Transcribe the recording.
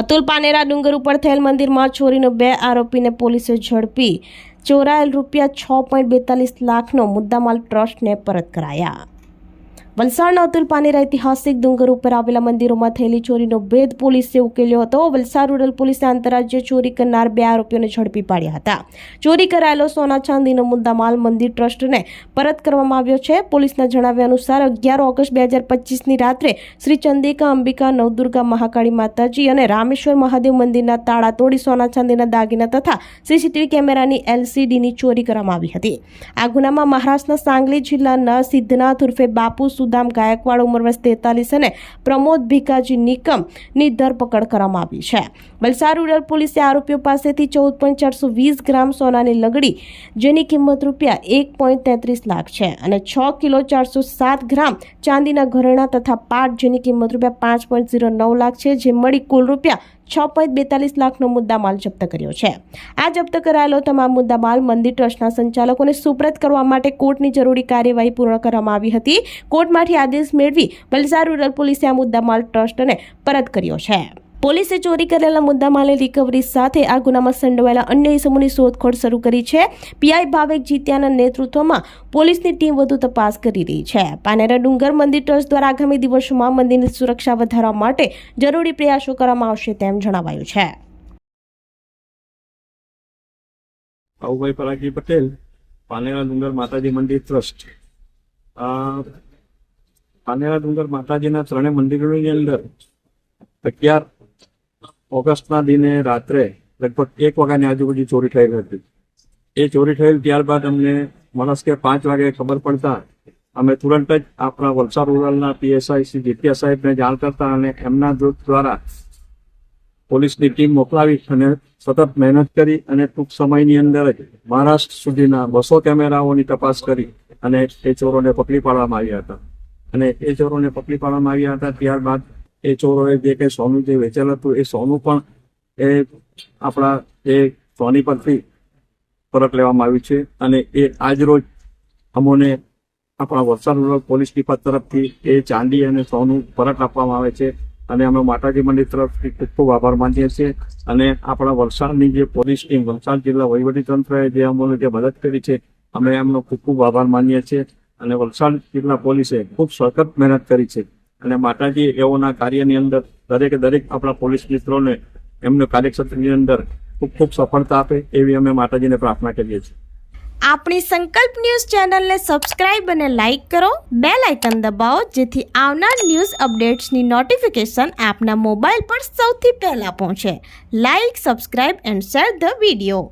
અતુલ પાનેરા ડુંગર ઉપર થયેલ મંદિરમાં ચોરીનો બે આરોપીને પોલીસે ઝડપી ચોરાયેલ રૂપિયા છ પોઈન્ટ બેતાલીસ લાખનો મુદ્દામાલ ટ્રસ્ટને પરત કરાયા. વલસાડના અતુલ પાનેરા ઐતિહાસિક ડુંગર ઉપર આવેલા મંદિરોમાં થયેલી ચોરીનો ભેદ પોલીસે ઉકેલ્યો હતો. વલસાડ રૂરલ પોલીસે આંતરરાજ્ય ચોરી કરનાર બે આરોપીઓને ઝડપી પાડ્યા હતા. ચોરી કરાયેલો સોના ચાંદીનો મુદ્દામાલ મંદિર ટ્રસ્ટને પરત કરવામાં આવ્યો છે. પોલીસના જણાવ્યા અનુસાર અગિયાર ઓગસ્ટ બે હજાર પચીસની રાત્રે શ્રી ચંદિકા અંબિકા, નવદુર્ગા મહાકાળી માતાજી અને રામેશ્વર મહાદેવ મંદિરના તાળા તોડી સોના ચાંદીના દાગીના તથા સીસીટીવી કેમેરાની એલસીડીની ચોરી કરવામાં આવી હતી. આ ગુનામાં મહારાષ્ટ્રના સાંગલી જિલ્લાના સિદ્ધનાથ ઉર્ફે બાપુ સુદામ ગાયકવાડ ઉંમર વર્ષ તેતાલીસ અને પ્રમોદ ભીકાજી નિકમની ધરપકડ કરવામાં આવી છે. વલસાડ રૂરલ પોલીસે આરોપીઓ પાસેથી ચૌદ પોઈન્ટ ચારસો વીસ ગ્રામ સોનાની લગડી, જેની કિંમત રૂપિયા એક પોઈન્ટ તેત્રીસ લાખ છે, અને છ કિલો ચારસો સાત ગ્રામ ચાંદીના ઘરેણા તથા પાટ, જેની કિંમત રૂપિયા પાંચ પોઈન્ટ ઝીરો નવ લાખ છે, જે મળી કુલ રૂપિયા છ પોઈન્ટ બેતાલીસ લાખનો મુદ્દામાલ જપ્ત કર્યો છે. આ જપ્ત કરાયેલો તમામ મુદ્દામાલ મંદિર ટ્રસ્ટના સંચાલકોને સુપ્રત કરવા માટે કોર્ટની જરૂરી કાર્યવાહી પૂર્ણ કરવામાં આવી હતી. કોર્ટમાંથી આદેશ મેળવી વલસાડ રૂરલ પોલીસે આ મુદ્દામાલ ટ્રસ્ટને પરત કર્યો છે. પોલીસે ચોરી કરેલા મુદ્દામાલની રિકવરી સાથે આ ગુનામાં સંડોવાયેલા અન્ય ઇસમોની શોધખોળ શરૂ કરી છે. પીઆઈ ભાવેક જીત્યાના નેતૃત્વમાં પોલીસની ટીમ વધુ તપાસ કરી રહી છે. પાનેરા ડુંગર મંદિર ટ્રસ્ટ દ્વારા આગામી દિવસોમાં મંદિરની સુરક્ષા વધારવા માટે જરૂરી પ્રયાસો કરવામાં આવશે તેમ જણાવાયું છે. ભાઉભાઈ પરાગજી પટેલ, પાનેરા ડુંગર માતાજી મંદિર ટ્રસ્ટ. પાનેરા ડુંગર માતાજીના ત્રણેય મંદિરોની અંદર અગિયાર ઓગસ્ટના દિને રાત્રે લગભગ એક વાગ્યાની આજુબાજુ ચોરી થયેલ હતી. એ ચોરી થયેલ ત્યારબાદ અમને મનસ્કે પાંચ વાગે ખબર પડતા અમે તુરંત જ આપણા વલસાડ રૂરલના પીએસઆઈ શ્રી જીતિયા સાહેબને જાણ કરતા અને એમના જૂથ દ્વારા પોલીસની ટીમ મોકલાવી અને સતત મહેનત કરી અને ટૂંક સમયની અંદર જ મહારાષ્ટ્ર સુધીના બસો કેમેરાઓની તપાસ કરી અને એ ચોરોને પકડી પાડવામાં આવ્યા હતા. અને એ ચોરોને પકડી પાડવામાં આવ્યા હતા ત્યારબાદ એ ચોરોએ જે કંઈ સોનું જે વેચેલું હતું, એ સોનું પણ એ આપણા એ સોની પરથી પરત લેવામાં આવ્યું છે. અને એ આજરોજ અમોને આપણા વલસાડ રૂરલ પોલીસ ડિપાર્ટ તરફથી એ ચાંદી અને સોનું પરત આપવામાં આવે છે. અને અમે માતાજી મંદિર તરફથી ખૂબ ખૂબ આભાર માનીએ છીએ. અને આપણા વલસાડની જે પોલીસ ટીમ, વલસાડ જિલ્લા વહીવટી તંત્રએ જે અમને જે મદદ કરી છે, અમે એમનો ખૂબ ખૂબ આભાર માનીએ છીએ. અને વલસાડ જિલ્લા પોલીસે ખૂબ સખત મહેનત કરી છે. અને માતાજી એઓના કાર્યની અંદર દરેકે દરેક આપણા પોલીસ મિત્રોને એમને કાર્યક્ષેત્રની અંદર ખૂબ ખૂબ સફળતા આપે એવી અમે માતાજીને પ્રાર્થના કરીએ છીએ. આપણી સંકલ્પ ન્યૂઝ ચેનલને સબસ્ક્રાઇબ અને લાઇક કરો. બે લાઇકન દબાવો જેથી આવનાર ન્યૂઝ અપડેટ્સની નોટિફિકેશન આપના મોબાઈલ પર સૌથી પહેલા પહોંચે. Like, subscribe and share the video.